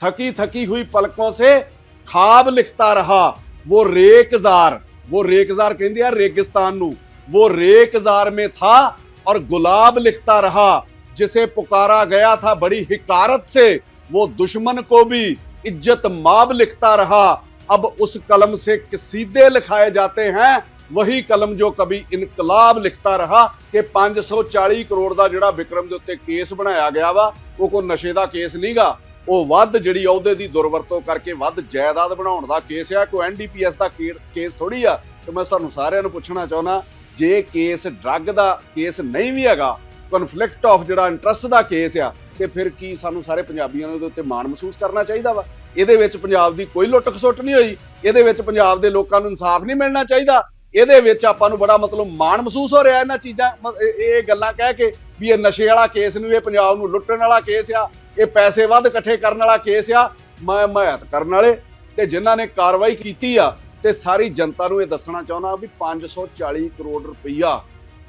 थकी थकी हुई पलकों से ਖਾਬ ਲਿਖਤਾ ਰਹਾ वो रेकजार वो रेकजार ਕਹਿੰਦੇ ਆ ਰੇਗਿਸਤਾਨ ਨੂੰ वो रेकजार में था और गुलाब लिखता रहा जिसे पुकारा गया था बड़ी हिकारत से वो दुश्मन को भी इज्जत माब लिखता रहा अब उस कलम से कसीदे लिखाए जाते हैं वही कलम जो कभी ਇਨਕਲਾਬ ਲਿਖਤਾ ਰਹਾ ਕਿ 540 ਕਰੋੜ ਦਾ ਜਿਹੜਾ ਵਿਕਰਮ ਦੇ ਉੱਤੇ ਕੇਸ ਬਣਾਇਆ ਗਿਆ ਵਾ ਉਹ ਕੋ ਨਸ਼ੇ ਦਾ ਕੇਸ ਨਹੀਂਗਾ ਉਹ ਵੱਧ ਜਿਹੜੀ ਅਹੁਦੇ ਦੀ ਦੁਰਵਰਤੋਂ ਕਰਕੇ ਵੱਧ ਜਾਇਦਾਦ ਬਣਾਉਣ ਦਾ ਕੇਸ ਆ। ਕੋਈ ਐਨਡੀਪੀਐਸ ਦਾ ਕੇਸ ਥੋੜੀ ਆ। ਤੇ ਮੈਂ ਸਾਨੂੰ ਸਾਰਿਆਂ ਨੂੰ ਪੁੱਛਣਾ ਚਾਹੁੰਦਾ, ਜੇ ਕੇਸ ਡਰੱਗ ਦਾ ਕੇਸ ਨਹੀਂ ਵੀ ਹੈਗਾ ਕਨਫਲਿਕਟ ਆਫ ਜਿਹੜਾ ਇੰਟਰਸਟ ਦਾ ਕੇਸ ਆ, ਤੇ ਫਿਰ ਕੀ ਸਾਨੂੰ ਸਾਰੇ ਪੰਜਾਬੀਆਂ ਨੂੰ ਇਹਦੇ ਉੱਤੇ ਮਾਣ ਮਹਿਸੂਸ ਕਰਨਾ ਚਾਹੀਦਾ ਵਾ? ਇਹਦੇ ਵਿੱਚ ਪੰਜਾਬ ਦੀ ਕੋਈ ਲੁੱਟ ਖਸੁੱਟ ਨਹੀਂ ਹੋਈ। ਇਹਦੇ ਵਿੱਚ ਪੰਜਾਬ ਦੇ ਲੋਕਾਂ ਨੂੰ ਇਨਸਾਫ ਨਹੀਂ ਮਿਲਣਾ ਚਾਹੀਦਾ। ਇਹਦੇ ਵਿੱਚ ਆਪਾਂ ਨੂੰ ਬੜਾ ਮਤਲਬ ਮਾਣ ਮਹਿਸੂਸ ਹੋ ਰਿਹਾ ਇਹਨਾਂ ਚੀਜ਼ਾਂ। ਮ- ਇਹ ਗੱਲਾਂ ਕਹਿ ਕੇ ਵੀ ਇਹ ਨਸ਼ੇ ਵਾਲਾ ਕੇਸ ਨੂੰ, ਇਹ ਪੰਜਾਬ ਨੂੰ ਲੁੱਟਣ ਵਾਲਾ ਕੇਸ ਆ। ਇਹ ਪੈਸੇ ਵੱਧ ਇਕੱਠੇ ਕਰਨ ਵਾਲਾ ਕੇਸ ਆ, ਮੈਂ ਹਮਾਇਤ ਕਰਨ ਵਾਲੇ ਤੇ ਜਿਨ੍ਹਾਂ ਨੇ ਕਾਰਵਾਈ ਕੀਤੀ ਆ, ਤੇ ਸਾਰੀ ਜਨਤਾ ਨੂੰ ਇਹ ਦੱਸਣਾ ਚਾਹੁੰਦਾ ਵੀ 540 ਕਰੋੜ ਰੁਪਈਆ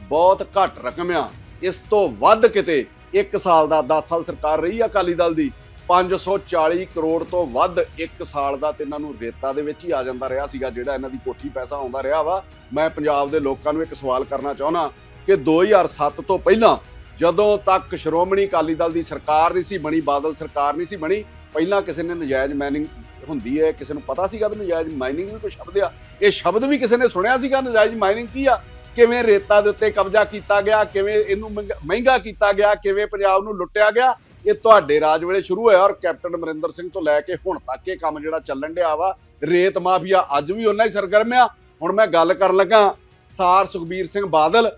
ਬਹੁਤ ਘੱਟ ਰਕਮ ਆ। ਇਸ ਤੋਂ ਵੱਧ ਕਿਤੇ 1 ਸਾਲ ਦਾ 10 ਸਾਲ ਸਰਕਾਰ ਰਹੀ ਆ ਅਕਾਲੀ ਦਲ ਦੀ 540 ਕਰੋੜ ਤੋਂ ਵੱਧ 1 ਸਾਲ ਦਾ ਤੇ ਇਹਨਾਂ ਨੂੰ ਰੇਤਾ ਦੇ ਵਿੱਚ ਹੀ ਆ ਜਾਂਦਾ ਰਿਹਾ ਸੀਗਾ, ਜਿਹੜਾ ਇਹਨਾਂ ਦੀ ਕੋਠੀ ਪੈਸਾ ਆਉਂਦਾ ਰਿਹਾ ਵਾ। ਮੈਂ ਪੰਜਾਬ ਦੇ ਲੋਕਾਂ ਨੂੰ ਇੱਕ ਸਵਾਲ ਕਰਨਾ ਚਾਹੁੰਦਾ ਕਿ 2007 ਤੋਂ ਪਹਿਲਾਂ ਜਦੋਂ ਤੱਕ ਸ਼੍ਰੋਮਣੀ ਅਕਾਲੀ ਦਲ ਦੀ ਸਰਕਾਰ ਨਹੀਂ ਸੀ ਬਣੀ, ਬਾਦਲ ਸਰਕਾਰ ਨਹੀਂ ਸੀ ਬਣੀ, ਪਹਿਲਾਂ ਕਿਸੇ ਨੇ ਨਜਾਇਜ਼ ਮਾਈਨਿੰਗ ਹੁੰਦੀ ਹੈ, ਕਿਸੇ ਨੂੰ ਪਤਾ ਸੀਗਾ ਵੀ ਨਜਾਇਜ਼ ਮਾਈਨਿੰਗ ਵੀ ਕੋਈ ਸ਼ਬਦ ਆ। ਇਹ ਸ਼ਬਦ ਵੀ ਕਿਸੇ ਨੇ ਸੁਣਿਆ ਸੀਗਾ ਨਜਾਇਜ਼ ਮਾਈਨਿੰਗ ਕੀ ਆ? ਕਿਵੇਂ ਰੇਤਾ ਦੇ ਉੱਤੇ ਕਬਜ਼ਾ ਕੀਤਾ ਗਿਆ, ਕਿਵੇਂ ਇਹਨੂੰ ਮਹਿੰਗਾ- ਮਹਿੰਗਾ ਕੀਤਾ ਗਿਆ, ਕਿਵੇਂ ਪੰਜਾਬ ਨੂੰ ਲੁੱਟਿਆ ਗਿਆ, ਇਹ ਤੁਹਾਡੇ ਰਾਜ ਵੇਲੇ ਸ਼ੁਰੂ ਹੋਇਆ ਔਰ ਕੈਪਟਨ ਅਮਰਿੰਦਰ ਸਿੰਘ ਤੋਂ ਲੈ ਕੇ ਹੁਣ ਤੱਕ ਇਹ ਕੰਮ ਜਿਹੜਾ ਚੱਲਣ ਡਿਆ ਵਾ, ਰੇਤ ਮਾਫੀਆ ਅੱਜ ਵੀ ਉਹਨਾਂ ਹੀ ਸਰਗਰਮ ਆ। ਹੁਣ ਮੈਂ ਗੱਲ ਕਰਨ ਲੱਗਾ, ਸਾਰ ਸੁਖਬੀਰ ਸਿੰਘ ਬਾਦਲ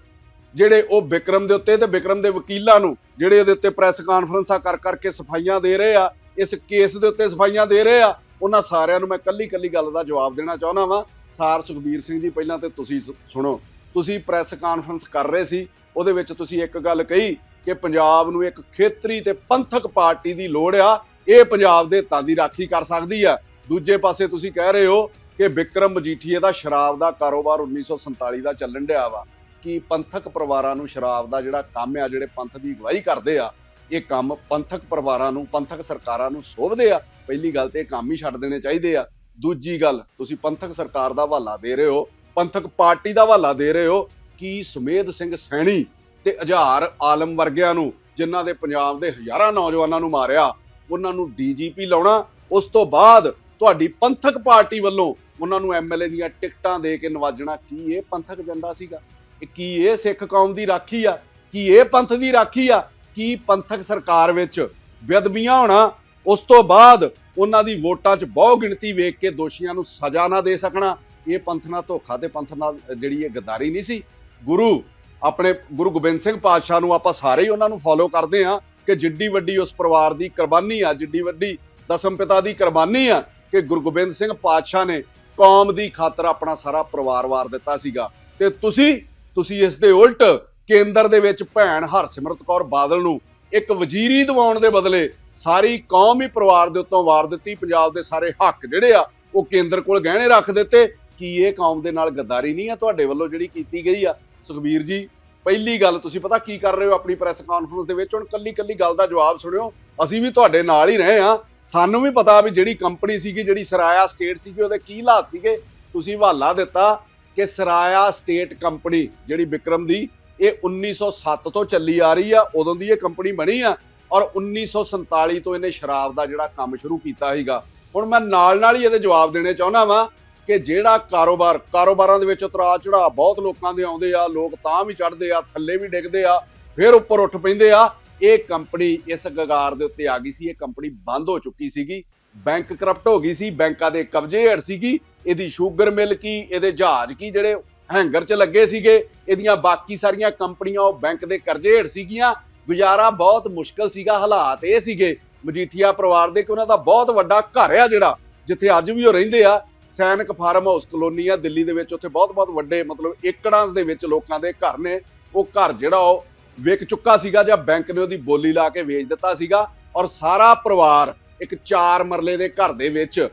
ਜਿਹੜੇ ਉਹ ਵਿਕਰਮ ਦੇ ਉੱਤੇ ਤੇ ਵਿਕਰਮ ਦੇ ਵਕੀਲਾਂ ਨੂੰ, ਜਿਹੜੇ ਉਹਦੇ ਉੱਤੇ ਪ੍ਰੈਸ ਕਾਨਫਰੰਸਾਂ ਕਰ ਕਰਕੇ ਸਫਾਈਆਂ ਦੇ ਰਹੇ ਆ, ਇਸ ਕੇਸ ਦੇ ਉੱਤੇ ਸਫਾਈਆਂ ਦੇ ਰਹੇ ਆ, ਉਹਨਾਂ ਸਾਰਿਆਂ ਨੂੰ ਮੈਂ ਕੱਲੀ ਕੱਲੀ ਗੱਲ ਦਾ ਜਵਾਬ ਦੇਣਾ ਚਾਹੁੰਦਾ ਵਾਂ। ਸਾਰ ਸੁਖਬੀਰ ਸਿੰਘ ਜੀ, ਪਹਿਲਾਂ ਤੇ ਤੁਸੀਂ ਸੁ- ਸੁਣੋ, ਤੁਸੀਂ ਪ੍ਰੈਸ ਕਾਨਫਰੰਸ ਕਰ ਰਹੇ ਸੀ, ਉਹਦੇ ਵਿੱਚ ਤੁਸੀਂ ਇੱਕ ਗੱਲ ਕਹੀ ਕਿ ਪੰਜਾਬ ਨੂੰ ਇੱਕ ਖੇਤਰੀ ਤੇ ਪੰਥਕ ਪਾਰਟੀ ਦੀ ਲੋੜ ਆ, ਇਹ ਪੰਜਾਬ ਦੇ ਹਿੱਤਾਂ ਦੀ ਰਾਖੀ ਕਰ ਸਕਦੀ ਆ। ਦੂਜੇ ਪਾਸੇ ਤੁਸੀਂ ਕਹਿ ਰਹੇ ਹੋ ਕਿ ਵਿਕਰਮ ਮਜੀਠੀਏ ਦਾ ਸ਼ਰਾਬ ਦਾ ਕਾਰੋਬਾਰ 1947 ਦਾ ਚੱਲਣ ਡਿਆ ਵਾ। ਕਿ ਪੰਥਕ ਪਰਿਵਾਰਾਂ ਨੂੰ ਸ਼ਰਾਬ ਦਾ ਜਿਹੜਾ ਕੰਮ ਆ, ਜਿਹੜੇ ਪੰਥ ਦੀ ਅਗਵਾਈ ਕਰਦੇ ਆ, ਇਹ ਕੰਮ ਪੰਥਕ ਪਰਿਵਾਰਾਂ ਨੂੰ, ਪੰਥਕ ਸਰਕਾਰਾਂ ਨੂੰ ਸੋਭਦੇ ਆ। ਪਹਿਲੀ ਗੱਲ ਤੇ ਇਹ ਕੰਮ ਹੀ ਛੱਡ ਦੇਣੇ ਚਾਹੀਦੇ ਆ। ਦੂਜੀ ਗੱਲ, ਤੁਸੀਂ ਪੰਥਕ ਸਰਕਾਰ ਦਾ ਹਵਾਲਾ ਦੇ ਰਹੇ ਹੋ, ਪੰਥਕ ਪਾਰਟੀ ਦਾ ਹਵਾਲਾ ਦੇ ਰਹੇ ਹੋ ਕਿ ਸੁਮੇਧ ਸਿੰਘ ਸੈਣੀ ਤੇ ਹਜ਼ਾਰ ਆਲਮ ਵਰਗਿਆਂ ਨੂੰ, ਜਿਨ੍ਹਾਂ ਦੇ ਪੰਜਾਬ ਦੇ ਹਜ਼ਾਰਾਂ ਨੌਜਵਾਨਾਂ ਨੂੰ ਮਾਰਿਆ, ਉਹਨਾਂ ਨੂੰ ਡੀਜੀਪੀ ਲਾਉਣਾ, ਉਸ ਤੋਂ ਬਾਅਦ ਤੁਹਾਡੀ ਪੰਥਕ ਪਾਰਟੀ ਵੱਲੋਂ ਉਹਨਾਂ ਨੂੰ ਐਮਐਲਏ ਦੀਆਂ ਟਿਕਟਾਂ ਦੇ ਕੇ ਨਵਾਜਣਾ, ਕੀ ਇਹ ਪੰਥਕ ਏਜੰਡਾ ਸੀਗਾ? ਕੀ ਇਹ ਸਿੱਖ ਕੌਮ ਦੀ ਰਾਖੀ ਆ? ਕੀ ਇਹ ਪੰਥ ਦੀ ਰਾਖੀ ਆ? ਕੀ ਪੰਥਕ ਸਰਕਾਰ ਵਿੱਚ ਬੇਅਦਬੀਆਂ ਹੋਣਾ? ਉਸ ਤੋਂ ਬਾਅਦ ਉਹਨਾਂ ਦੀ ਵੋਟਾਂ 'ਚ ਬਹੁ ਗਿਣਤੀ ਵੇਖ ਕੇ ਦੋਸ਼ੀਆਂ ਨੂੰ ਸਜ਼ਾ ਨਾ ਦੇ ਸਕਣਾ। ਇਹ ਪੰਥ ਨਾਲ ਧੋਖਾ ਤੇ ਪੰਥ ਨਾਲ ਜਿਹੜੀ ਇਹ ਗਦਾਰੀ ਨਹੀਂ ਸੀ। ਗੁਰੂ, ਆਪਣੇ ਗੁਰੂ ਗੋਬਿੰਦ ਸਿੰਘ ਪਾਤਸ਼ਾਹ ਨੂੰ ਆਪਾਂ ਸਾਰੇ ਹੀ ਉਹਨਾਂ ਨੂੰ ਫੋਲੋ ਕਰਦੇ ਆ ਕਿ ਜਿੱਡੀ ਵੱਡੀ ਉਸ ਪਰਿਵਾਰ ਦੀ ਕੁਰਬਾਨੀ ਆ, ਜਿੱਡੀ ਵੱਡੀ ਦਸਮ ਪਿਤਾ ਦੀ ਕੁਰਬਾਨੀ ਆ ਕਿ ਗੁਰੂ ਗੋਬਿੰਦ ਸਿੰਘ ਪਾਤਸ਼ਾਹ ਨੇ ਕੌਮ ਦੀ ਖਾਤਰ ਆਪਣਾ ਸਾਰਾ ਪਰਿਵਾਰ ਵਾਰ ਦਿੱਤਾ ਸੀਗਾ। ਤੇ ਤੁਸੀਂ ਤੁਸੀਂ ਇਸ ਦੇ ਉਲਟ ਕੇਂਦਰ ਦੇ ਵਿੱਚ ਭੈਣ ਹਰਸਿਮਰਤ ਕੌਰ ਬਾਦਲ ਨੂੰ ਇੱਕ ਵਜ਼ੀਰੀ ਦਿਵਾਉਣ ਦੇ ਬਦਲੇ ਸਾਰੀ ਕੌਮ ਹੀ ਪਰਿਵਾਰ ਦੇ ਉੱਤੋਂ ਵਾਰ ਦਿੱਤੀ, ਪੰਜਾਬ ਦੇ ਸਾਰੇ ਹੱਕ ਜਿਹੜੇ ਆ ਉਹ ਕੇਂਦਰ ਕੋਲ ਗਹਿਣੇ ਰੱਖ ਦਿੱਤੇ। ਕੀ ਇਹ ਕੌਮ ਦੇ ਨਾਲ ਗੱਦਾਰੀ ਨਹੀਂ ਆ ਤੁਹਾਡੇ ਵੱਲੋਂ ਜਿਹੜੀ ਕੀਤੀ ਗਈ ਆ? ਸੁਖਬੀਰ ਜੀ, ਪਹਿਲੀ ਗੱਲ ਤੁਸੀਂ ਪਤਾ ਕੀ ਕਰ ਰਹੇ ਹੋ ਆਪਣੀ ਪ੍ਰੈਸ ਕਾਨਫਰੰਸ ਦੇ ਵਿੱਚ? ਹੁਣ ਕੱਲੀ ਕੱਲੀ ਗੱਲ ਦਾ ਜਵਾਬ ਸੁਣਿਓ। ਅਸੀਂ ਵੀ ਤੁਹਾਡੇ ਨਾਲ ਹੀ ਰਹੇ ਆ ਸਾਨੂੰ ਵੀ ਪਤਾ ਵੀ ਜਿਹੜੀ ਕੰਪਨੀ ਸੀਗੀ, ਜਿਹੜੀ ਸਰਾਇਆ ਸਟੇਟ ਸੀਗੀ, ਉਹਦੇ ਕੀ ਹਾਲਾਤ ਸੀਗੇ। ਤੁਸੀਂ ਹਵਾਲਾ ਦਿੱਤਾ। ਕਿ ਸਰਾਇਆ ਸਟੇਟ ਕੰਪਨੀ ਜਿਹੜੀ ਵਿਕਰਮ ਦੀ, ਇਹ 1907 ਤੋਂ ਚੱਲੀ ਆ ਰਹੀ ਆ, ਉਦੋਂ ਦੀ ਇਹ ਕੰਪਨੀ ਬਣੀ ਆ ਔਰ 1947 ਤੋਂ ਇਹਨੇ ਸ਼ਰਾਬ ਦਾ ਜਿਹੜਾ ਕੰਮ ਸ਼ੁਰੂ ਕੀਤਾ ਸੀਗਾ। ਹੁਣ ਮੈਂ ਨਾਲ ਨਾਲ ਹੀ ਇਹਦੇ ਜਵਾਬ ਦੇਣੇ ਚਾਹੁੰਦਾ ਵਾਂ ਕਿ ਜਿਹੜਾ ਕਾਰੋਬਾਰ, ਕਾਰੋਬਾਰਾਂ ਦੇ ਵਿੱਚ ਉਤਰਾਅ ਚੜਾ ਬਹੁਤ ਲੋਕਾਂ ਦੇ ਆਉਂਦੇ ਆ, ਲੋਕ ਤਾਂ ਵੀ ਚੜਦੇ ਆ, ਥੱਲੇ ਵੀ ਡਿੱਗਦੇ ਆ, ਫਿਰ ਉੱਪਰ ਉੱਠ ਪੈਂਦੇ ਆ। ਇਹ ਕੰਪਨੀ ਇਸ ਗਗਾਰ ਦੇ ਉੱਤੇ ਆ ਗਈ ਸੀ, ਇਹ ਕੰਪਨੀ ਬੰਦ ਹੋ ਚੁੱਕੀ ਸੀਗੀ, ਬੈਂਕ ਕਰਪਟ ਹੋ ਗਈ ਸੀ, ਬੈਂਕਾਂ ਦੇ ਕਬਜ਼ੇ ਹੇਠ ਸੀਗੀ। ਇਹਦੀ ਸ਼ੂਗਰ ਮਿਲ ਕੀ, ਇਹਦੇ ਜਹਾਜ਼ ਕੀ, ਜਿਹੜੇ ਹੈਂਗਰ 'ਚ ਲੱਗੇ ਸੀਗੇ, ਇਹਦੀਆਂ ਬਾਕੀ ਸਾਰੀਆਂ ਕੰਪਨੀਆਂ ਉਹ ਬੈਂਕ ਦੇ ਕਰਜ਼ੇ ਹੇਠ ਸੀਗੀਆਂ। ਗੁਜ਼ਾਰਾ ਬਹੁਤ ਮੁਸ਼ਕਲ ਸੀਗਾ, ਹਾਲਾਤ ਇਹ ਸੀਗੇ, ਮਜੀਠੀਆ ਪਰਿਵਾਰ ਦੇ ਕਿ ਉਹਨਾਂ ਦਾ ਬਹੁਤ ਵੱਡਾ ਘਰ ਆ ਜਿਹੜਾ, ਜਿੱਥੇ ਅੱਜ ਵੀ ਉਹ ਰਹਿੰਦੇ ਆ। ਸੈਨਿਕ ਫਾਰਮ ਹਾਊਸ ਕਲੋਨੀ ਆ, ਦਿੱਲੀ ਦੇ ਵਿੱਚ ਉੱਥੇ ਬਹੁਤ ਬਹੁਤ ਵੱਡੇ, ਮਤਲਬ ਏਕੜਾਂ ਦੇ ਵਿੱਚ ਲੋਕਾਂ ਦੇ ਘਰ ਨੇ। ਉਹ ਘਰ ਜਿਹੜਾ ਉਹ ਵਿਕ ਚੁੱਕਾ ਸੀਗਾ ਜਾਂ ਬੈਂਕ ਨੇ ਉਹਦੀ ਬੋਲੀ ਲਾ ਕੇ ਵੇਚ ਦਿੱਤਾ ਸੀਗਾ। ਔਰ ਸਾਰਾ ਪਰਿਵਾਰ ਇੱਕ ਚਾਰ ਮਰਲੇ ਦੇ ਘਰ ਦੇ ਵਿੱਚ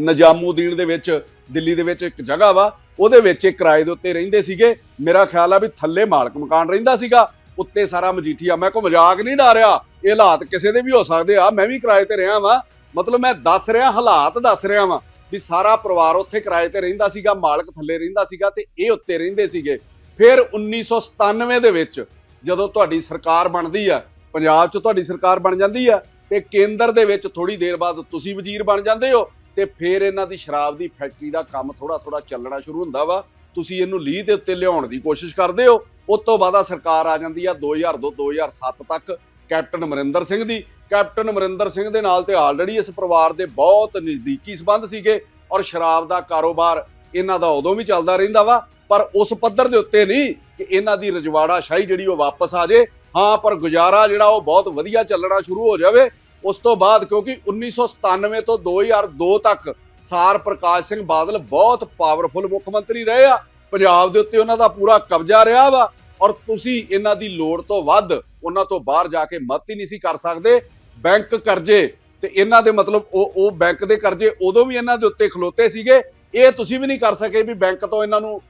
ਨਜਾਮੂਦੀਨ ਦੇ ਵਿੱਚ, ਦਿੱਲੀ ਦੇ ਵਿੱਚ ਇੱਕ ਜਗ੍ਹਾ ਵਾ, ਉਹਦੇ ਵਿੱਚ ਇਹ ਕਿਰਾਏ ਦੇ ਉੱਤੇ ਰਹਿੰਦੇ ਸੀਗੇ। ਮੇਰਾ ਖਿਆਲ ਆ ਵੀ ਥੱਲੇ ਮਾਲਕ ਮਕਾਨ ਰਹਿੰਦਾ ਸੀਗਾ, ਉੱਤੇ ਸਾਰਾ ਮਜੀਠੀਆ। ਮੈਂ ਕੋ ਮਜ਼ਾਕ ਨਹੀਂ ਡਾ ਰਿਹਾ। ਇਹ ਹਾਲਾਤ ਕਿਸੇ ਦੇ ਵੀ ਹੋ ਸਕਦੇ ਆ। ਮੈਂ ਵੀ ਕਿਰਾਏ ਤੇ ਰਿਹਾ ਵਾਂ। ਮਤਲਬ ਮੈਂ ਦੱਸ ਰਿਹਾ, ਹਾਲਾਤ ਦੱਸ ਰਿਹਾ ਵਾਂ ਵੀ ਸਾਰਾ ਪਰਿਵਾਰ ਉੱਥੇ ਕਿਰਾਏ ਤੇ ਰਹਿੰਦਾ ਸੀਗਾ, ਮਾਲਕ ਥੱਲੇ ਰਹਿੰਦਾ ਸੀਗਾ ਤੇ ਇਹ ਉੱਤੇ ਰਹਿੰਦੇ ਸੀਗੇ। ਫਿਰ 1997 ਦੇ ਵਿੱਚ ਜਦੋਂ ਤੁਹਾਡੀ ਸਰਕਾਰ ਬਣਦੀ ਆ, ਪੰਜਾਬ 'ਚ ਤੁਹਾਡੀ ਸਰਕਾਰ ਬਣ ਜਾਂਦੀ ਆ ਤੇ ਕੇਂਦਰ ਦੇ ਵਿੱਚ ਥੋੜੀ ਦੇਰ ਬਾਅਦ ਤੁਸੀਂ ਵਜ਼ੀਰ ਬਣ ਜਾਂਦੇ ਹੋ ਤੇ ਫਿਰ ਇਹਨਾਂ ਦੀ ਸ਼ਰਾਬ ਦੀ ਫੈਕਟਰੀ ਦਾ ਕੰਮ ਥੋੜਾ ਥੋੜਾ ਚੱਲਣਾ ਸ਼ੁਰੂ ਹੁੰਦਾ ਵਾ। ਤੁਸੀਂ ਇਹਨੂੰ ਲੀਹ ਦੇ ਉੱਤੇ ਲਿਆਉਣ ਦੀ ਕੋਸ਼ਿਸ਼ ਕਰਦੇ ਹੋ। ਉਸ ਤੋਂ ਬਾਅਦ ਆ ਸਰਕਾਰ ਆ ਜਾਂਦੀ ਆ 2002 2007 ਤੱਕ ਕੈਪਟਨ ਅਮਰਿੰਦਰ ਸਿੰਘ ਦੀ। ਕੈਪਟਨ ਅਮਰਿੰਦਰ ਸਿੰਘ ਦੇ ਨਾਲ ਤੇ ਆਲਰੇਡੀ ਇਸ ਪਰਿਵਾਰ ਦੇ ਬਹੁਤ ਨਜ਼ਦੀਕੀ ਸਬੰਧ ਸੀਗੇ ਔਰ ਸ਼ਰਾਬ ਦਾ ਕਾਰੋਬਾਰ ਇਹਨਾਂ ਦਾ ਉਦੋਂ ਵੀ ਚੱਲਦਾ ਰਹਿੰਦਾ ਵਾ। ਪਰ ਉਸ ਪੱਧਰ ਦੇ ਉੱਤੇ ਨਹੀਂ ਕਿ ਇਹਨਾਂ ਦੀ ਰਜਵਾੜਾ ਸ਼ਾਹੀ ਜਿਹੜੀ ਉਹ ਵਾਪਸ ਆ ਜੇ। ਹਾਂ, ਪਰ ਗੁਜ਼ਾਰਾ ਜਿਹੜਾ ਉਹ ਬਹੁਤ ਵਧੀਆ ਚੱਲਣਾ ਸ਼ੁਰੂ ਹੋ ਜਾਵੇ। ਉਸ ਤੋਂ ਬਾਅਦ ਕਿਉਂਕਿ 1997 ਤੋਂ 2002 ਤੱਕ ਸਾਰ ਪ੍ਰਕਾਸ਼ ਸਿੰਘ ਬਾਦਲ ਬਹੁਤ ਪਾਵਰਫੁਲ ਮੁੱਖ ਮੰਤਰੀ ਰਹੇ ਆ। ਪੰਜਾਬ ਦੇ ਉੱਤੇ ਉਹਨਾਂ ਦਾ ਪੂਰਾ ਕਬਜ਼ਾ ਰਿਹਾ ਵਾ ਔਰ ਤੁਸੀਂ ਇਹਨਾਂ ਦੀ ਲੋੜ ਤੋਂ ਵੱਧ ਉਹਨਾਂ ਤੋਂ ਬਾਹਰ ਜਾ ਕੇ ਮਤ ਹੀ ਨਹੀਂ ਸੀ ਕਰ ਸਕਦੇ। ਬੈਂਕ ਕਰਜ਼ੇ ਤੇ ਇਹਨਾਂ ਦੇ ਮਤਲਬ ਉਹ ਉਹ ਬੈਂਕ ਦੇ ਕਰਜ਼ੇ ਉਦੋਂ ਵੀ ਇਹਨਾਂ ਦੇ ਉੱਤੇ ਖਲੋਤੇ ਸੀਗੇ। ਇਹ ਤੁਸੀਂ ਵੀ ਨਹੀਂ ਕਰ ਸਕੇ ਵੀ ਬੈਂਕ ਤੋਂ ਇਹਨਾਂ ਨੂੰ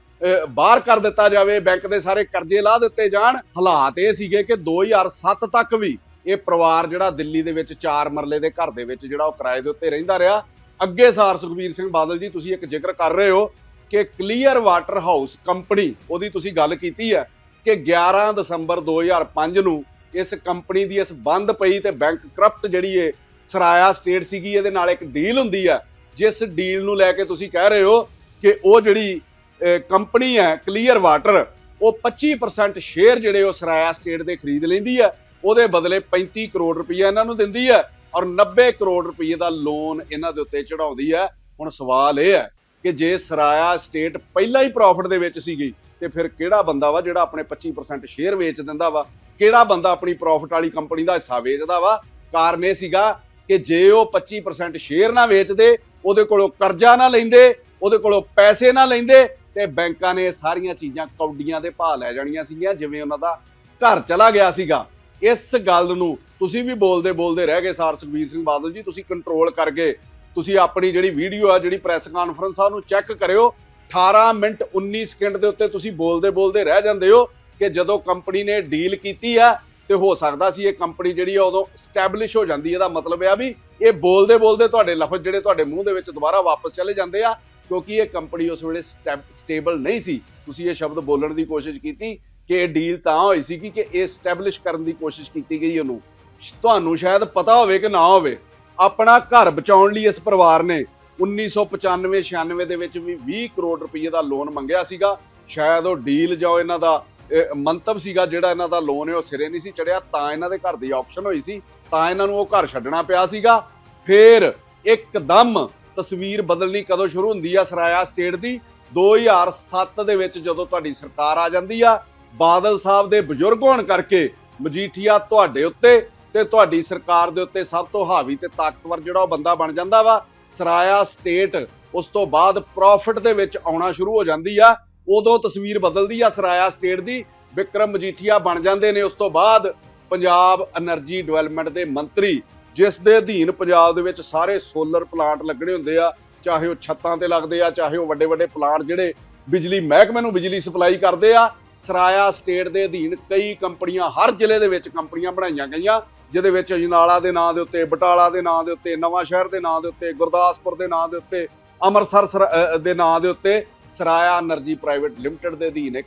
ਬਾਹਰ ਕਰ ਦਿੱਤਾ ਜਾਵੇ, ਬੈਂਕ ਦੇ ਸਾਰੇ ਕਰਜ਼ੇ ਲਾ ਦਿੱਤੇ ਜਾਣ। ਹਾਲਾਤ ਇਹ ਸੀਗੇ ਕਿ 2007 ਤੱਕ ਵੀ ਇਹ ਪਰਿਵਾਰ ਜਿਹੜਾ ਦਿੱਲੀ ਦੇ ਵਿੱਚ ਚਾਰ ਮਰਲੇ ਦੇ ਘਰ ਦੇ ਵਿੱਚ ਜਿਹੜਾ ਉਹ ਕਿਰਾਏ ਦੇ ਉੱਤੇ ਰਹਿੰਦਾ ਰਿਹਾ। ਅੱਗੇ ਸਾਰ ਸੁਖਬੀਰ ਸਿੰਘ ਬਾਦਲ ਜੀ, ਤੁਸੀਂ ਇੱਕ ਜ਼ਿਕਰ ਕਰ ਰਹੇ ਹੋ ਕਿ ਕਲੀਅਰ ਵਾਟਰ ਹਾਊਸ ਕੰਪਨੀ ਉਹਦੀ ਤੁਸੀਂ ਗੱਲ ਕੀਤੀ ਹੈ ਕਿ 11 ਦਸੰਬਰ 2005 ਨੂੰ ਇਸ ਕੰਪਨੀ ਦੀ ਇਸ ਬੰਦ ਪਈ ਤੇ ਬੈਂਕ ਕਰਪਟ ਜਿਹੜੀ ਹੈ ਸਰਾਇਆ ਸਟੇਟ ਸੀਗੀ, ਇਹਦੇ ਨਾਲ ਇੱਕ ਡੀਲ ਹੁੰਦੀ ਹੈ। ਜਿਸ ਡੀਲ ਨੂੰ ਲੈ ਕੇ ਤੁਸੀਂ ਕਹਿ ਰਹੇ ਹੋ ਕਿ ਉਹ ਜਿਹੜੀ ਕੰਪਨੀ ਹੈ ਕਲੀਅਰ ਵਾਟਰ ਉਹ 25% ਸ਼ੇਅਰ ਜਿਹੜੇ ਉਹ ਸਰਾਇਆ ਸਟੇਟ ਦੇ ਖਰੀਦ ਲੈਂਦੀ ਹੈ। ਉਹਦੇ ਬਦਲੇ 35 ਕਰੋੜ ਰੁਪਈਆ ਇਹਨਾਂ ਨੂੰ ਦਿੰਦੀ ਹੈ ਔਰ 90 ਕਰੋੜ ਰੁਪਈਏ ਦਾ ਲੋਨ ਇਹਨਾਂ ਦੇ ਉੱਤੇ ਚੜਾਉਂਦੀ ਹੈ। ਹੁਣ ਸਵਾਲ ਇਹ ਹੈ ਕਿ ਜੇ ਸਰਾਇਆ ਸਟੇਟ ਪਹਿਲਾਂ ਹੀ ਪ੍ਰੋਫਿਟ ਦੇ ਵਿੱਚ ਸੀਗੀ, ਤੇ ਫਿਰ ਕਿਹੜਾ ਬੰਦਾ ਵਾ ਜਿਹੜਾ ਆਪਣੇ 25% ਸ਼ੇਅਰ ਵੇਚ ਦਿੰਦਾ ਵਾ? ਕਿਹੜਾ ਬੰਦਾ ਆਪਣੀ ਪ੍ਰੋਫਿਟ ਵਾਲੀ ਕੰਪਨੀ ਦਾ ਹਿੱਸਾ ਵੇਚਦਾ ਵਾ? ਕਾਰਨ ਇਹ ਸੀਗਾ ਕਿ ਜੇ ਉਹ 25% ਸ਼ੇਅਰ ਨਾ ਵੇਚਦੇ, ਉਹਦੇ ਕੋਲੋਂ ਕਰਜ਼ਾ ਨਾ ਲੈਂਦੇ, ਉਹਦੇ ਕੋਲੋਂ ਪੈਸੇ ਨਾ ਲੈਂਦੇ, ਤੇ ਬੈਂਕਾਂ ਨੇ ਸਾਰੀਆਂ ਚੀਜ਼ਾਂ ਕੌਡੀਆਂ ਦੇ ਭਾਅ ਲੈ ਜਾਣੀਆਂ ਸੀਗੀਆਂ, ਜਿਵੇਂ ਉਹਨਾਂ ਦਾ ਘਰ ਚਲਾ ਗਿਆ ਸੀਗਾ। ਇਸ ਗੱਲ ਨੂੰ ਤੁਸੀਂ ਵੀ ਬੋਲਦੇ ਬੋਲਦੇ ਰਹਿ ਗਏ ਸਾਰ ਸੁਖਬੀਰ ਸਿੰਘ ਬਾਦਲ ਜੀ, ਤੁਸੀਂ ਕੰਟਰੋਲ ਕਰ ਗਏ। ਤੁਸੀਂ ਆਪਣੀ ਜਿਹੜੀ ਵੀਡੀਓ ਆ, ਜਿਹੜੀ ਪ੍ਰੈਸ ਕਾਨਫਰੰਸ ਆ, ਉਹਨੂੰ ਚੈੱਕ ਕਰਿਓ। 18 ਮਿੰਟ 19 ਸਕਿੰਟ ਦੇ ਉੱਤੇ ਤੁਸੀਂ ਬੋਲਦੇ ਬੋਲਦੇ ਰਹਿ ਜਾਂਦੇ ਹੋ ਕਿ ਜਦੋਂ ਕੰਪਨੀ ਨੇ ਡੀਲ ਕੀਤੀ ਆ, ਤੇ ਹੋ ਸਕਦਾ ਸੀ ਇਹ ਕੰਪਨੀ ਜਿਹੜੀ ਆ ਉਦੋਂ ਸਟੈਬਲਿਸ਼ ਹੋ ਜਾਂਦੀ। ਇਹਦਾ ਮਤਲਬ ਇਹ ਆ ਵੀ ਇਹ ਬੋਲਦੇ ਬੋਲਦੇ ਤੁਹਾਡੇ ਲਫ਼ਜ਼ ਜਿਹੜੇ ਤੁਹਾਡੇ ਮੂੰਹ ਦੇ ਵਿੱਚ ਦੁਬਾਰਾ ਵਾਪਸ ਚਲੇ ਜਾਂਦੇ ਆ, ਕਿਉਂਕਿ ਇਹ ਕੰਪਨੀ ਉਸ ਵੇਲੇ ਸਟੇਬਲ ਨਹੀਂ ਸੀ। ਤੁਸੀਂ ਇਹ ਸ਼ਬਦ ਬੋਲਣ ਦੀ ਕੋਸ਼ਿਸ਼ ਕੀਤੀ। ਕਿ ਇਹ ਡੀਲ ਤਾਂ ਹੋਈ ਸੀ ਕਿ ਇਹ ਸਟੈਬਲਿਸ਼ ਕਰਨ ਦੀ ਕੋਸ਼ਿਸ਼ ਕੀਤੀ ਗਈ ਉਹਨੂੰ। ਤੁਹਾਨੂੰ ਸ਼ਾਇਦ ਪਤਾ ਹੋਵੇ ਕਿ ਨਾ ਹੋਵੇ, ਆਪਣਾ ਘਰ ਬਚਾਉਣ ਲਈ ਇਸ ਪਰਿਵਾਰ ਨੇ 1995-96 ਦੇ ਵਿੱਚ ਵੀ 20 ਕਰੋੜ ਰੁਪਏ ਦਾ ਲੋਨ ਮੰਗਿਆ ਸੀਗਾ। ਸ਼ਾਇਦ ਉਹ ਡੀਲ ਜੋ ਇਹਨਾਂ ਦਾ ਮੰਤਵ ਸੀਗਾ ਜਿਹੜਾ ਇਹਨਾਂ ਦਾ ਲੋਨ ਹੈ, ਉਹ ਸਿਰੇ ਨਹੀਂ ਸੀ ਚੜਿਆ, ਤਾਂ ਇਹਨਾਂ ਦੇ ਘਰ ਦੀ ਆਪਸ਼ਨ ਹੋਈ ਸੀ, ਤਾਂ ਇਹਨਾਂ ਨੂੰ ਉਹ ਘਰ ਛੱਡਣਾ ਪਿਆ ਸੀਗਾ। ਫਿਰ ਇੱਕਦਮ ਤਸਵੀਰ ਬਦਲਣੀ ਕਦੋਂ ਸ਼ੁਰੂ ਹੁੰਦੀ ਆ, ਸਰਾਇਆ ਸਟੇਟ ਦੀ? 2007 ਦੇ ਵਿੱਚ ਜਦੋਂ ਤੁਹਾਡੀ ਸਰਕਾਰ ਆ ਜਾਂਦੀ ਆ ਬਾਦਲ ਸਾਹਿਬ ਦੇ ਬਜ਼ੁਰਗ ਹੋਣ ਕਰਕੇ ਮਜੀਠੀਆ ਤੁਹਾਡੇ ਉੱਤੇ ਤੇ ਤੁਹਾਡੀ ਸਰਕਾਰ ਦੇ ਉੱਤੇ ਸਭ ਤੋਂ ਹਾਵੀ ਤੇ ਤਾਕਤਵਰ ਜਿਹੜਾ ਉਹ ਬੰਦਾ ਬਣ ਜਾਂਦਾ ਵਾ, ਸਰਾਇਆ ਸਟੇਟ, ਉਸ ਤੋਂ ਬਾਅਦ ਪ੍ਰੋਫਿਟ ਦੇ ਵਿੱਚ ਆਉਣਾ ਸ਼ੁਰੂ ਹੋ ਜਾਂਦੀ ਆ, ਉਦੋਂ ਤਸਵੀਰ ਬਦਲਦੀ ਆ ਸਰਾਇਆ ਸਟੇਟ ਦੀ, ਵਿਕਰਮ ਮਜੀਠੀਆ ਬਣ ਜਾਂਦੇ ਨੇ, ਉਸ ਤੋਂ ਬਾਅਦ ਪੰਜਾਬ એનર્ਜੀ ਡਿਵੈਲਪਮੈਂਟ ਦੇ ਮੰਤਰੀ, ਜਿਸ ਦੇ ਅਧੀਨ ਪੰਜਾਬ ਦੇ ਵਿੱਚ ਸਾਰੇ ਸੋਲਰ ਪਲਾਂਟ ਲੱਗਣੇ ਹੁੰਦੇ ਆ, ਚਾਹੇ ਉਹ ਛੱਤਾਂ ਤੇ ਲੱਗਦੇ ਆ, ਚਾਹੇ ਉਹ ਵੱਡੇ ਵੱਡੇ ਪਲਾਂਟ ਜਿਹੜੇ ਬਿਜਲੀ ਮਹਿਕਮੇ ਨੂੰ ਬਿਜਲੀ ਸਪਲਾਈ ਕਰਦੇ ਆ ਸਰਾਇਆ ਸਟੇਟ ਦੇ ਅਧੀਨ ਕਈ ਕੰਪਨੀਆਂ, ਹਰ ਜ਼ਿਲ੍ਹੇ ਦੇ ਵਿੱਚ ਕੰਪਨੀਆਂ ਬਣਾਈਆਂ ਗਈਆਂ, ਜਿਹਦੇ ਵਿੱਚ ਅਜਨਾਲਾ ਦੇ ਨਾਂ ਦੇ ਉੱਤੇ, ਬਟਾਲਾ ਦੇ ਨਾਂ ਦੇ ਉੱਤੇ, ਨਵਾਂ ਸ਼ਹਿਰ ਦੇ ਨਾਂ ਦੇ ਉੱਤੇ, ਗੁਰਦਾਸਪੁਰ ਦੇ ਨਾਂ ਦੇ ਉੱਤੇ, ਅੰਮ੍ਰਿਤਸਰ ਦੇ ਨਾਂ ਦੇ ਉੱਤੇ ਸਰਾਇਆ એનર્ਜੀ ਪ੍ਰਾਈਵੇਟ ਲਿਮਟਿਡ ਦੇ ਅਧੀਨ ਇਹ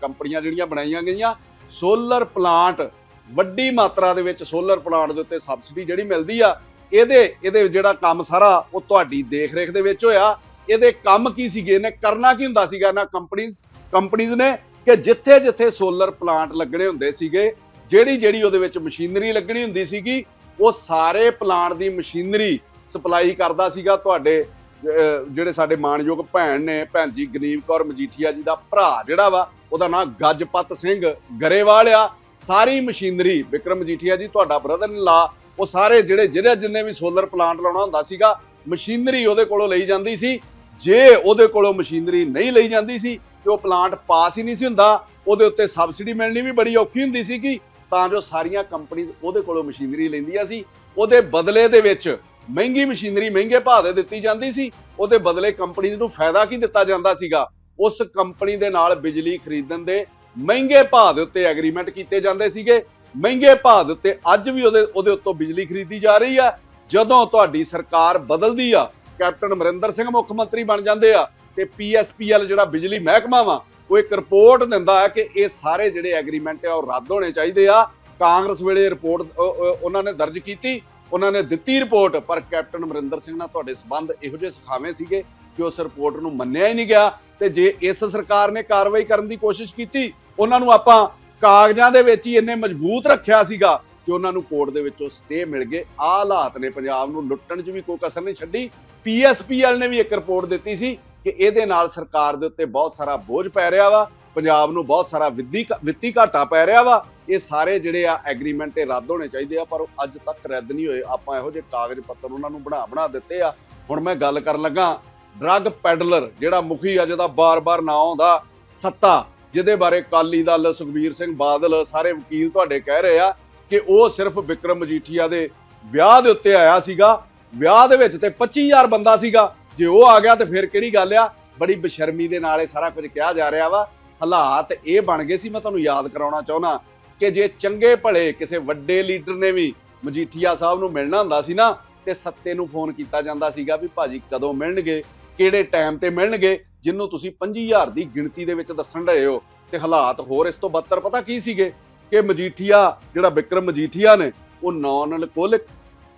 ਕੰਪਨੀਆਂ ਜਿਹੜੀਆਂ ਬਣਾਈਆਂ ਗਈਆਂ। ਸੋਲਰ ਪਲਾਂਟ, ਵੱਡੀ ਮਾਤਰਾ ਦੇ ਵਿੱਚ ਸੋਲਰ ਪਲਾਂਟ ਦੇ ਉੱਤੇ ਸਬਸਿਡੀ ਜਿਹੜੀ ਮਿਲਦੀ ਆ, ਇਹਦੇ ਇਹਦੇ ਜਿਹੜਾ ਕੰਮ ਸਾਰਾ ਉਹ ਤੁਹਾਡੀ ਦੇਖ-ਰੇਖ ਦੇ ਵਿੱਚ ਹੋਇਆ। ਇਹਦੇ ਕੰਮ ਕੀ ਸੀਗੇ? ਨੇ ਕਰਨਾ ਕੀ ਹੁੰਦਾ ਸੀਗਾ? ਨਾ ਕੰਪਨੀਆਂ ਕੰਪਨੀਆਂ ਨੇ ਕਿ ਜਿੱਥੇ ਜਿੱਥੇ ਸੋਲਰ ਪਲਾਂਟ ਲੱਗਣੇ ਹੁੰਦੇ ਸੀਗੇ, ਜਿਹੜੀ ਜਿਹੜੀ ਉਹਦੇ ਵਿੱਚ ਮਸ਼ੀਨਰੀ ਲੱਗਣੀ ਹੁੰਦੀ ਸੀਗੀ, ਉਹ ਸਾਰੇ ਪਲਾਂਟ ਦੀ ਮਸ਼ੀਨਰੀ ਸਪਲਾਈ ਕਰਦਾ ਸੀਗਾ ਤੁਹਾਡੇ ਜਿਹੜੇ ਸਾਡੇ ਮਾਣਯੋਗ ਭੈਣ ਨੇ, ਭੈਣ ਜੀ ਗਨੀਵ ਕੌਰ ਮਜੀਠੀਆ ਜੀ ਦਾ ਭਰਾ ਜਿਹੜਾ ਵਾ, ਉਹਦਾ ਨਾਮ ਗੱਜਪਤ ਸਿੰਘ ਗਰੇਵਾਲ ਆ। ਸਾਰੀ ਮਸ਼ੀਨਰੀ ਵਿਕਰਮ ਮਜੀਠੀਆ ਜੀ, ਤੁਹਾਡਾ ਬ੍ਰਦਰ ਲਾ ਉਹ ਸਾਰੇ ਜਿਹੜੇ ਜਿਹੜੇ ਜਿੰਨੇ ਵੀ ਸੋਲਰ ਪਲਾਂਟ ਲਾਉਣਾ ਹੁੰਦਾ ਸੀਗਾ, ਮਸ਼ੀਨਰੀ ਉਹਦੇ ਕੋਲੋਂ ਲਈ ਜਾਂਦੀ ਸੀ। ਜੇ ਉਹਦੇ ਕੋਲੋਂ ਮਸ਼ੀਨਰੀ ਨਹੀਂ ਲਈ ਜਾਂਦੀ ਸੀ ਕਿ ਉਹ ਪਲਾਂਟ ਪਾਸ ਹੀ ਨਹੀਂ ਸੀ ਹੁੰਦਾ, ਉਹਦੇ ਉੱਤੇ ਸਬਸਿਡੀ ਮਿਲਣੀ ਵੀ ਬੜੀ ਔਖੀ ਹੁੰਦੀ ਸੀ ਕਿ ਤਾਂ ਜੋ ਸਾਰੀਆਂ ਕੰਪਨੀਆਂ ਉਹਦੇ ਕੋਲੋਂ ਮਸ਼ੀਨਰੀ ਲੈਂਦੀਆਂ ਸੀ। ਉਹਦੇ ਬਦਲੇ ਦੇ ਵਿੱਚ ਮਹਿੰਗੀ ਮਸ਼ੀਨਰੀ ਮਹਿੰਗੇ ਭਾਅ ਦੇ ਦਿੱਤੀ ਜਾਂਦੀ ਸੀ। ਉਹਦੇ ਬਦਲੇ ਕੰਪਨੀ ਨੂੰ ਫਾਇਦਾ ਕੀ ਦਿੱਤਾ ਜਾਂਦਾ ਸੀਗਾ? ਉਸ ਕੰਪਨੀ ਦੇ ਨਾਲ ਬਿਜਲੀ ਖਰੀਦਣ ਦੇ ਮਹਿੰਗੇ ਭਾਅ ਦੇ ਉੱਤੇ ਐਗਰੀਮੈਂਟ ਕੀਤੇ ਜਾਂਦੇ ਸੀਗੇ। ਮਹਿੰਗੇ ਭਾਅ ਦੇ ਉੱਤੇ ਅੱਜ ਵੀ ਉਹਦੇ ਉਹਦੇ ਉੱਤੋਂ ਬਿਜਲੀ ਖਰੀਦੀ ਜਾ ਰਹੀ ਆ। ਜਦੋਂ ਤੁਹਾਡੀ ਸਰਕਾਰ ਬਦਲਦੀ ਆ, ਕੈਪਟਨ ਅਮਰਿੰਦਰ ਸਿੰਘ ਮੁੱਖ ਮੰਤਰੀ ਬਣ ਜਾਂਦੇ ਆ ਤੇ ਪੀਐਸਪੀਐਲ ਜਿਹੜਾ ਬਿਜਲੀ ਮਹਿਕਮਾ ਵਾ, ਉਹ ਇੱਕ ਰਿਪੋਰਟ ਦਿੰਦਾ ਹੈ ਕਿ ਇਹ ਸਾਰੇ ਜਿਹੜੇ ਐਗਰੀਮੈਂਟ ਆ, ਉਹ ਰੱਦ ਹੋਣੇ ਚਾਹੀਦੇ ਆ। ਕਾਂਗਰਸ ਵੇਲੇ ਰਿਪੋਰਟ ਉਹਨਾਂ ਨੇ ਦਰਜ ਕੀਤੀ, ਉਹਨਾਂ ਨੇ ਦਿੱਤੀ ਰਿਪੋਰਟ, ਪਰ ਕੈਪਟਨ ਅਮਰਿੰਦਰ ਸਿੰਘ ਨਾਲ ਤੁਹਾਡੇ ਸਬੰਧ ਇਹੋ ਜਿਹੇ ਸੁਖਾਵੇਂ ਸੀਗੇ ਕਿ ਉਸ ਰਿਪੋਰਟ ਨੂੰ ਮੰਨਿਆ ਹੀ ਨਹੀਂ ਗਿਆ। ਤੇ ਜੇ ਇਸ ਸਰਕਾਰ ਨੇ ਕਾਰਵਾਈ ਕਰਨ ਦੀ ਕੋਸ਼ਿਸ਼ ਕੀਤੀ, ਉਹਨਾਂ ਨੂੰ ਆਪਾਂ ਕਾਗਜ਼ਾਂ ਦੇ ਵਿੱਚ ਹੀ ਇੰਨੇ ਮਜ਼ਬੂਤ ਰੱਖਿਆ ਸੀਗਾ ਕਿ ਉਹਨਾਂ ਨੂੰ ਕੋਰਟ ਦੇ ਵਿੱਚੋਂ ਸਟੇ ਮਿਲ ਗਏ। ਆਹ ਹਾਲਾਤ ਨੇ ਪੰਜਾਬ ਨੂੰ ਲੁੱਟਣ 'ਚ ਵੀ ਕੋਈ ਕਸਰ ਨਹੀਂ ਛੱਡੀ। ਪੀਐਸਪੀਐਲ ਨੇ ਵੀ ਇੱਕ ਰਿਪੋਰਟ ਦਿੱਤੀ ਸੀ ਕਿ ਇਹਦੇ ਨਾਲ ਸਰਕਾਰ ਦੇ ਉੱਤੇ ਬਹੁਤ ਸਾਰਾ ਬੋਝ ਪੈ ਰਿਹਾ ਵਾ, ਪੰਜਾਬ ਨੂੰ ਬਹੁਤ ਸਾਰਾ ਵਿੱਤੀ ਵਿੱਤੀ ਘਾਟਾ ਪੈ ਰਿਹਾ ਵਾ। ਇਹ ਸਾਰੇ ਜਿਹੜੇ ਆ ਐਗਰੀਮੈਂਟ ਇਹ ਰੱਦ ਹੋਣੇ ਚਾਹੀਦੇ ਆ, ਪਰ ਉਹ ਅੱਜ ਤੱਕ ਰੱਦ ਨਹੀਂ ਹੋਏ। ਆਪਾਂ ਇਹੋ ਜਿਹੇ ਕਾਗਜ਼ ਪੱਤਰ ਉਹਨਾਂ ਨੂੰ ਬਣਾ ਬਣਾ ਦਿੱਤੇ ਆ। ਹੁਣ ਮੈਂ ਗੱਲ ਕਰਨ ਲੱਗਾ ਡਰੱਗ ਪੈਡਲਰ ਜਿਹੜਾ ਮੁਖੀ ਆ, ਜਿਹਦਾ ਬਾਰ-ਬਾਰ ਨਾਂ ਆਉਂਦਾ, ਸੱਤਾ, ਜਿਹਦੇ ਬਾਰੇ ਕਾਲੀ ਦਲ, ਸੁਖਬੀਰ ਸਿੰਘ ਬਾਦਲ, ਸਾਰੇ ਵਕੀਲ ਤੁਹਾਡੇ ਕਹਿ ਰਹੇ ਆ ਕਿ ਉਹ ਸਿਰਫ ਵਿਕਰਮ ਮਜੀਠੀਆ ਦੇ ਵਿਆਹ ਦੇ ਉੱਤੇ ਆਇਆ ਸੀਗਾ। ਵਿਆਹ ਦੇ ਵਿੱਚ ਤੇ 25000 ਬੰਦਾ ਸੀਗਾ। ਜੇ ਉਹ ਆ ਗਿਆ ਤੇ ਫਿਰ ਕਿਹੜੀ ਗੱਲ ਆ? ਬੜੀ ਬੇਸ਼ਰਮੀ ਦੇ ਨਾਲ ਇਹ ਸਾਰਾ ਕੁਝ ਕਿਹਾ ਜਾ ਰਿਹਾ ਵਾ। ਹਾਲਾਤ ਇਹ ਬਣ ਗਏ ਸੀ, ਮੈਂ ਤੁਹਾਨੂੰ ਯਾਦ ਕਰਾਉਣਾ ਚਾਹੁੰਦਾ ਕਿ ਜੇ ਚੰਗੇ ਭਲੇ ਕਿਸੇ ਵੱਡੇ ਲੀਡਰ ਨੇ ਵੀ ਮਜੀਠੀਆ ਸਾਹਿਬ ਨੂੰ ਮਿਲਣਾ ਹੁੰਦਾ ਸੀ ਨਾ, ਤੇ ਸੱਤੇ ਨੂੰ ਫੋਨ ਕੀਤਾ ਜਾਂਦਾ ਸੀਗਾ ਵੀ ਭਾਜੀ ਕਦੋਂ ਮਿਲਣਗੇ, ਕਿਹੜੇ ਟਾਈਮ ਤੇ ਮਿਲਣਗੇ ਜਿਹਨੂੰ ਤੁਸੀਂ 25000 ਦੀ ਗਿਣਤੀ ਦੇ ਵਿੱਚ ਦੱਸਣ ਰਹੇ ਹੋ। ਤੇ ਹਾਲਾਤ ਹੋਰ ਇਸ ਤੋਂ ਬੱਤਰ ਪਤਾ ਕੀ ਸੀਗੇ? ਕਿ ਮਜੀਠੀਆ, ਜਿਹੜਾ ਵਿਕਰਮ ਮਜੀਠੀਆ ਨੇ, ਉਹ ਨਾਨ ਅਲਕੋਹਲਿਕ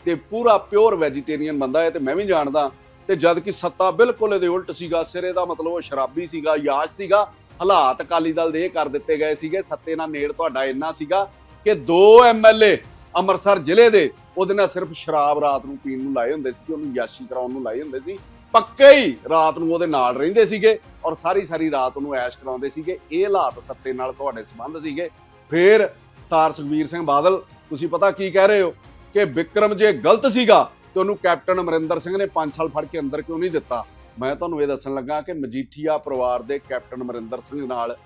ਤੇ ਪੂਰਾ ਪਿਓਰ ਵੈਜੀਟੇਰੀਅਨ ਬੰਦਾ ਹੈ ਤੇ ਮੈਂ ਵੀ ਜਾਣਦਾ ਤੇ ਜਦ ਕਿ ਸੱਤਾ ਬਿਲਕੁਲ ਇਹਦੇ ਉਲਟ ਸੀਗਾ, ਸਿਰੇ ਦਾ ਮਤਲਬ ਉਹ ਸ਼ਰਾਬੀ ਸੀਗਾ ਯਾਸ਼ ਸੀਗਾ, ਹਾਲਾਤ ਅਕਾਲੀ ਦਲ ਦੇ ਕਰ ਦਿੱਤੇ ਗਏ ਸੀਗੇ, ਸੱਤੇ ਨਾਲ ਨੇੜ ਤੁਹਾਡਾ ਇੰਨਾ ਸੀਗਾ ਕਿ ਦੋ ਐਮਐਲਏ ਅੰਮ੍ਰਿਤਸਰ ਜ਼ਿਲ੍ਹੇ ਦੇ, ਉਹਦੇ ਨਾਲ ਸਿਰਫ ਸ਼ਰਾਬ ਰਾਤ ਨੂੰ ਪੀਣ ਨੂੰ ਲਾਏ ਹੁੰਦੇ ਸੀ ਤੇ ਉਹਨੂੰ ਯਾਸ਼ੀ ਕਰਾਉਣ ਨੂੰ ਲਾਏ ਹੁੰਦੇ ਸੀ। ਪੱਕੇ ਹੀ ਰਾਤ ਨੂੰ ਉਹਦੇ ਨਾਲ ਰਹਿੰਦੇ ਸੀਗੇ ਔਰ ਸਾਰੀ ਸਾਰੀ ਰਾਤ ਉਹਨੂੰ ਐਸ਼ ਕਰਾਉਂਦੇ ਸੀਗੇ। ਇਹ ਹਾਲਾਤ ਸੱਤੇ ਨਾਲ ਤੁਹਾਡੇ ਸੰਬੰਧ ਸੀਗੇ। ਫੇਰ ਸਾਰ ਸੁਖਬੀਰ ਸਿੰਘ ਬਾਦਲ, ਤੁਸੀਂ ਪਤਾ ਕੀ ਕਹਿ ਰਹੇ ਹੋ ਕਿ ਵਿਕਰਮ ਜੇ ਗਲਤ ਸੀਗਾ ਤੇ ਉਹਨੂੰ ਕੈਪਟਨ ਅਮਰਿੰਦਰ ਸਿੰਘ ਨੇ 5 ਸਾਲ ਫੜ ਕੇ ਅੰਦਰ ਕਿਉਂ ਨਹੀਂ ਦਿੱਤਾ? ਮੈਂ ਤੁਹਾਨੂੰ ਇਹ ਦੱਸਣ ਲੱਗਾ ਕਿ ਮਜੀਠੀਆ ਪਰਿਵਾਰ ਦੇ ਕੈਪਟਨ ਅਮਰਿੰਦਰ ਸਿੰਘ ਨਾਲ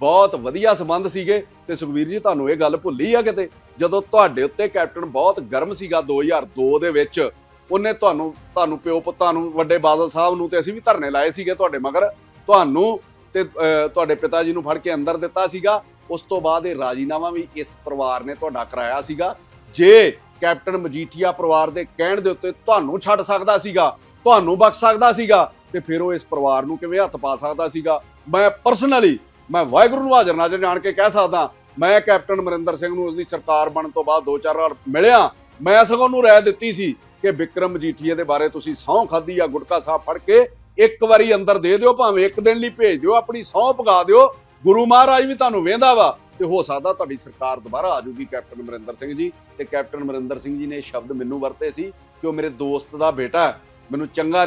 ਬਹੁਤ ਵਧੀਆ ਸੰਬੰਧ ਸੀਗੇ ਤੇ ਸੁਖਬੀਰ ਜੀ, ਤੁਹਾਨੂੰ ਇਹ ਗੱਲ ਭੁੱਲੀ ਆ ਕਿਤੇ? ਜਦੋਂ ਤੁਹਾਡੇ ਉੱਤੇ ਕੈਪਟਨ ਬਹੁਤ ਗਰਮ ਸੀਗਾ 2002 ਦੇ ਵਿੱਚ, ਉਹਨੇ ਤੁਹਾਨੂੰ ਤੁਹਾਨੂੰ ਪਿਓ ਪੁੱਤਾਂ ਨੂੰ, ਵੱਡੇ ਬਾਦਲ ਸਾਹਿਬ ਨੂੰ ਤੇ ਅਸੀਂ ਵੀ ਧਰਨੇ ਲਾਏ ਸੀਗੇ ਤੁਹਾਡੇ ਮਗਰ। ਤੁਹਾਨੂੰ ਤੇ ਤੁਹਾਡੇ ਪਿਤਾ ਜੀ ਨੂੰ ਫੜ ਕੇ ਅੰਦਰ ਦਿੱਤਾ ਸੀਗਾ। ਉਸ ਤੋਂ ਬਾਅਦ ਇਹ ਰਾਜੀਨਾਮਾ ਵੀ ਇਸ ਪਰਿਵਾਰ ਨੇ ਤੁਹਾਡਾ ਕਰਾਇਆ ਸੀਗਾ। ਜੇ ਕੈਪਟਨ ਮਜੀਠੀਆ ਪਰਿਵਾਰ ਦੇ ਕਹਿਣ ਦੇ ਉੱਤੇ ਤੁਹਾਨੂੰ ਛੱਡ ਸਕਦਾ ਸੀਗਾ, ਤੁਹਾਨੂੰ ਬਖਸ਼ ਸਕਦਾ ਸੀਗਾ ਤੇ ਫਿਰ ਉਹ ਇਸ ਪਰਿਵਾਰ ਨੂੰ ਕਿਵੇਂ ਹੱਥ ਪਾ ਸਕਦਾ ਸੀਗਾ? ਮੈਂ ਪਰਸਨਲੀ ਮੈਂ ਵਾਹਿਗੁਰੂ ਨੂੰ ਹਾਜ਼ਰ ਨਾਜ਼ਰ ਜਾਣ ਕੇ ਕਹਿ ਸਕਦਾ, ਮੈਂ ਕੈਪਟਨ ਅਮਰਿੰਦਰ ਸਿੰਘ ਨੂੰ ਉਸਦੀ ਸਰਕਾਰ ਬਣਨ ਤੋਂ ਬਾਅਦ ਦੋ ਚਾਰ ਵਾਰ ਮਿਲਿਆ, ਮੈਂ ਸਗੋਂ ਨੂੰ ਰਾਏ ਦਿੱਤੀ ਸੀ ਕਿ ਵਿਕਰਮ ਮਜੀਠੀਆ ਦੇ ਬਾਰੇ ਤੁਸੀਂ ਸਹੁੰ ਖਾਦੀ ਆ ਗੁਟਕਾ ਸਾਹਿਬ ਫੜ ਕੇ ਇੱਕ ਵਾਰੀ ਅੰਦਰ ਦੇ ਦਿਓ, ਭਾਵੇਂ ਇੱਕ ਦਿਨ ਲਈ ਭੇਜ ਦਿਓ, ਆਪਣੀ ਸਹੁੰ ਪਗਾ ਦਿਓ। ਗੁਰੂ ਮਹਾਰਾਜ ਵੀ ਤੁਹਾਨੂੰ ਵੇਂਦਾ ਵਾ। ਤੇ ਹੋ ਸਕਦਾ ਤੁਹਾਡੀ ਸਰਕਾਰ ਦੁਬਾਰਾ ਆ ਜਾਊਗੀ, ਕੈਪਟਨ ਅਮਰਿੰਦਰ ਸਿੰਘ ਜੀ। ਤੇ ਕੈਪਟਨ ਅਮਰਿੰਦਰ ਸਿੰਘ ਜੀ ਨੇ ਸ਼ਬਦ ਮੈਨੂੰ ਵਰਤੇ ਸੀ ਕਿ ਉਹ ਮੇਰੇ ਦੋਸਤ ਦਾ ਬੇਟਾ ਮੈਨੂੰ ਚੰਗਾ